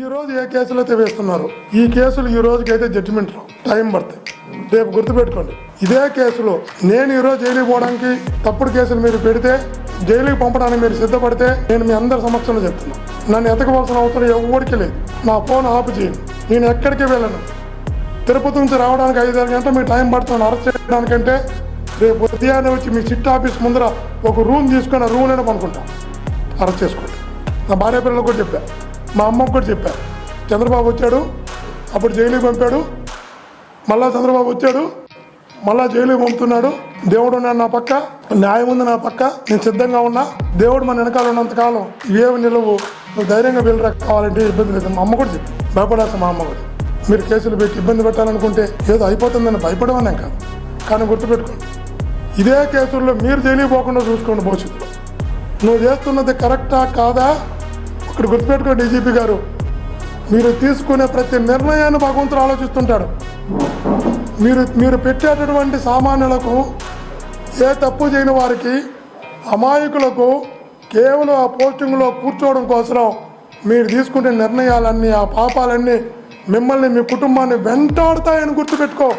ఈ రోజు ఏ కేసులు అయితే వేస్తున్నారు? ఈ కేసులు ఈ రోజుకి అయితే జడ్జిమెంట్ రావు టైం పడతాయి రేపు గుర్తుపెట్టుకోండి. ఇదే కేసులో నేను ఈరోజు జైలుకి పోవడానికి తప్పుడు కేసులు మీరు పెడితే జైలుకి పంపడానికి మీరు సిద్ధపడితే నేను మీ అందరి సమక్షంలో చెప్తున్నా. నన్ను ఎతకవలసిన అవసరం ఎవరికి లేదు. నా ఫోన్ ఆఫ్ చేయండి నేను ఎక్కడికి వెళ్ళను? తిరుపతి నుంచి రావడానికి ఐదారు గంటలు మీ టైం పడుతుంది అరెస్ట్ చేయడానికంటే రేపు ఉదయాన్నే వచ్చి మీ సిట్ ఆఫీస్ ముందర ఒక రూమ్ తీసుకొని ఆ రూమ్లోనే పనుకుంటాను అరెస్ట్ చేసుకోండి. నా భార్య పిల్లలకు కూడా చెప్పాను మా అమ్మకు కూడా చెప్పారు చంద్రబాబు వచ్చాడు అప్పుడు జైలుకి పంపాడు మళ్ళా చంద్రబాబు వచ్చాడు మళ్ళా జైలుకి పంపుతున్నాడు. దేవుడు ఉన్నాడు నా పక్క న్యాయం ఉంది నా పక్క నేను సిద్ధంగా ఉన్నా. దేవుడు మన వెనకాల ఉన్నంత కాలం ఇవేమి నిలవు నువ్వు ధైర్యంగా వెళ్ళరా కావాలంటే ఇబ్బంది లేదు. మా అమ్మ కూడా చెప్పి. భయపడాల్సి మా అమ్మ కూడా మీరు కేసులు పెట్టి ఇబ్బంది పెట్టాలనుకుంటే ఏదో అయిపోతుందని భయపడమనే కాదు. కానీ గుర్తుపెట్టుకోండి ఇదే కేసుల్లో మీరు జైలుకి పోకుండా చూసుకోండి భవిష్యత్తులో. నువ్వు చేస్తున్నది కరెక్టా కాదా? ఒకటి గుర్తుపెట్టుకో డీజీపీ గారు. మీరు తీసుకునే ప్రతి నిర్ణయాన్ని భగవంతుడు ఆలోచిస్తుంటాడు. మీరు మీరు పెట్టేటటువంటి సామాన్యులకు ఏ తప్పు చేయని వారికి అమాయకులకు కేవలం ఆ పోస్టింగ్లో కూర్చోవడం కోసం మీరు తీసుకునే నిర్ణయాలన్నీ ఆ పాపాలన్నీ మిమ్మల్ని మీ కుటుంబాన్ని వెంటాడుతాయని గుర్తుపెట్టుకో.